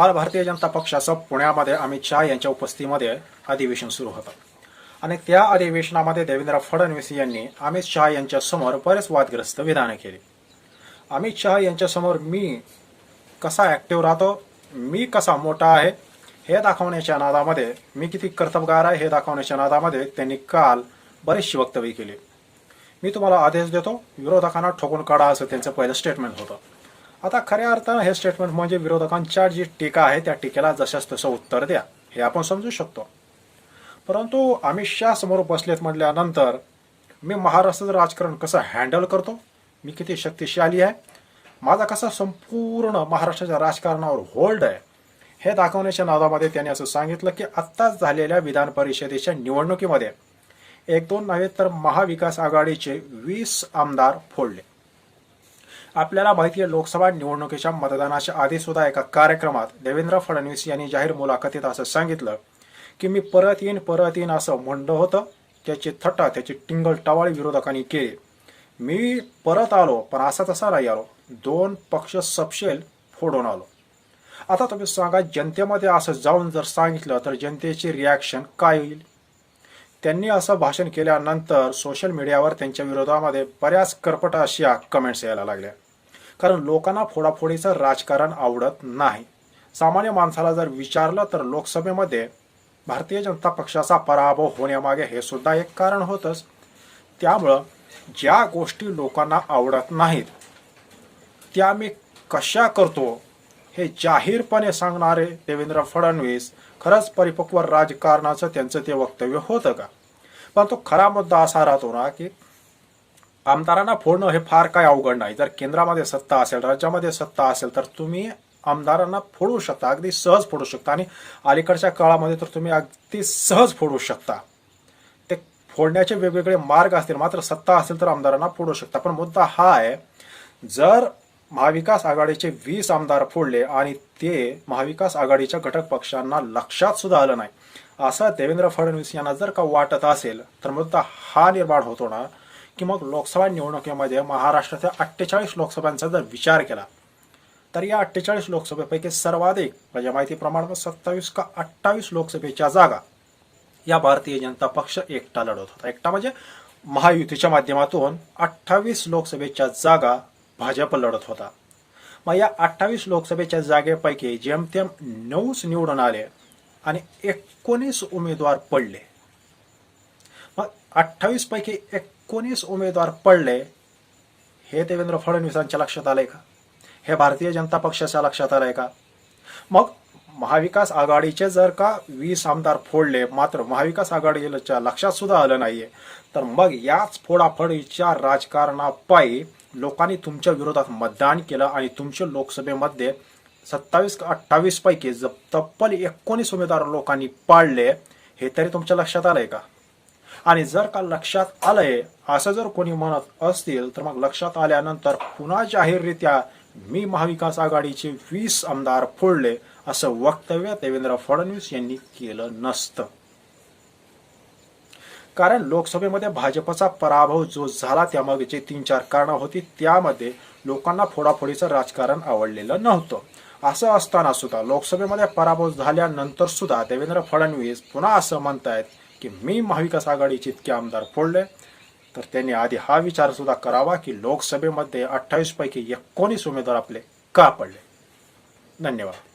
काल भारतीय जनता पक्षाचं पुण्यामध्ये अमित शहा यांच्या उपस्थितीमध्ये अधिवेशन सुरू होतं. आणि त्या अधिवेशनामध्ये देवेंद्र फडणवीस यांनी अमित शहा यांच्यासमोर बरेच वादग्रस्त विधानं केली. अमित शहा यांच्यासमोर मी कसा ॲक्टिव्ह राहतो मी कसा मोठा आहे हे दाखवण्याच्या नादामध्ये मी किती कर्तबगार आहे हे दाखवण्याच्या नादामध्ये त्यांनी काल बरीचशी वक्तव्य केली. मी तुम्हाला आदेश देतो विरोधकांना ठोकून काढा असं त्यांचं पहिलं स्टेटमेंट होतं. आता खऱ्या अर्थानं हे स्टेटमेंट म्हणजे विरोधकांच्या जी टीका आहे त्या टीकेला जशाच तसं उत्तर द्या. हे आपण समजू शकतो. परंतु अमित शहा समोर बसलेत म्हटल्यानंतर मी महाराष्ट्राचं राजकारण कसं हँडल करतो? मी किती शक्तिशाली आहे? माझा कसा संपूर्ण महाराष्ट्राच्या राजकारणावर होल्ड आहे? हे दाखवण्याच्या नादामध्ये त्यांनी असं सांगितलं की आत्ताच झालेल्या विधान परिषदेच्या निवडणुकीमध्ये एक दोन नव्हे तर महाविकास आघाडीचे वीस आमदार फोडले. आपल्याला माहिती आहे लोकसभा निवडणुकीच्या मतदानाच्या आधी सुद्धा एका कार्यक्रमात देवेंद्र फडणवीस यांनी जाहीर मुलाखतीत असं सांगितलं की मी परत येईन परत येईन असं म्हणणं होतं. त्याची थट्टा त्याची टिंगल टवाळी विरोधकांनी केली. मी परत आलो पण असा तसा नाही आलो. दोन पक्ष सपशेल फोडून आलो. आता तुम्ही सांगा जनतेमध्ये असं जाऊन जर सांगितलं तर जनतेची रिॲक्शन काय होईल? त्यांनी असं भाषण केल्यानंतर सोशल मीडियावर त्यांच्या विरोधामध्ये बऱ्याच कर्पट अशा कमेंट्स यायला लागल्या. कारण लोकांना फोडाफोडीचं राजकारण आवडत नाही. सामान्य माणसाला जर विचारलं तर लोकसभेमध्ये भारतीय जनता पक्षाचा पराभव होण्यामागे हे सुद्धा एक कारण होतंच. त्यामुळं ज्या गोष्टी लोकांना आवडत नाहीत त्या मी कशा करतो हे जाहीरपणे सांगणारे देवेंद्र फडणवीस खरंच परिपक्व राजकारणाचं त्यांचं ते वक्तव्य होतं का? पण तो खरा मुद्दा असा राहतो ना की आमदारांना फोडणं हे फार काय अवघड नाही. जर केंद्रामध्ये सत्ता असेल राज्यामध्ये सत्ता असेल तर तुम्ही आमदारांना फोडू शकता. अगदी सहज फोडू शकता. आणि अलीकडच्या काळामध्ये तर तुम्ही अगदी सहज फोडू शकता. ते फोडण्याचे वेगवेगळे मार्ग असतील मात्र सत्ता असेल तर आमदारांना फोडू शकता. पण मुद्दा हा आहे जर महाविकास आघाडीचे वीस आमदार फोडले आणि ते महाविकास आघाडीच्या घटक पक्षांना लक्षात सुद्धा आलं नाही. असं देवेंद्र फडणवीस यांना जर का वाटत असेल तर मुद्दा हा निर्माण होतो ना की मग लोकसभा निवडणुकीमध्ये महाराष्ट्राच्या अठ्ठेचाळीस लोकसभांचा जर विचार केला तर या अठ्ठेचाळीस लोकसभेपैकी सर्वाधिक म्हणजे माझ्या माहितीप्रमाणे सत्तावीस का अठ्ठावीस लोकसभेच्या जागा या भारतीय जनता पक्ष एकटा लढत होता. एकटा म्हणजे महायुतीच्या माध्यमातून अठ्ठावीस लोकसभेच्या जागा भाजप लढत होता. मग या अठ्ठावीस लोकसभेच्या जागेपैकी जेमतेम नऊच निवडून आले आणि एकोणीस उमेदवार पडले. मग अठ्ठावीस पैकी एकोणीस उमेदवार पडले हे देवेंद्र फडणवीसांच्या लक्षात आलंय का? हे भारतीय जनता पक्षाच्या लक्षात आलंय का? मग महाविकास आघाडीचे जर का वीस आमदार फोडले मात्र महाविकास आघाडीच्या लक्षात सुद्धा आलं नाहीये. तर मग याच फोडाफोडीच्या राजकारणापायी लोकांनी तुमच्या विरोधात मतदान केलं आणि तुमच्या लोकसभेमध्ये सत्तावीस अठ्ठावीस पैकी ज- तब्बल एकोणीस उमेदवार लोकांनी पाळले हे तरी तुमच्या लक्षात आलंय का? आणि जर का लक्षात आलंय असं जर कोणी म्हणत असतील तर मग लक्षात आल्यानंतर पुन्हा जाहीररित्या मी महाविकास आघाडीचे वीस आमदार फोडले असं वक्तव्य देवेंद्र फडणवीस यांनी केलं नसतं. कारण लोकसभेमध्ये भाजपचा पराभव जो झाला त्यामागे जे तीन चार कारणं होती त्यामध्ये लोकांना फोडाफोडीचं राजकारण आवडलेलं नव्हतं. असं असताना सुद्धा लोकसभेमध्ये पराभव झाल्यानंतर सुद्धा देवेंद्र फडणवीस पुन्हा असं म्हणतायत की मी महाविकास आघाडीचे इतके आमदार फोडले. तर त्यांनी आधी हा विचार सुद्धा करावा की लोकसभेमध्ये अठ्ठावीस पैकी एकोणीस उमेदवार आपले का पडले? धन्यवाद.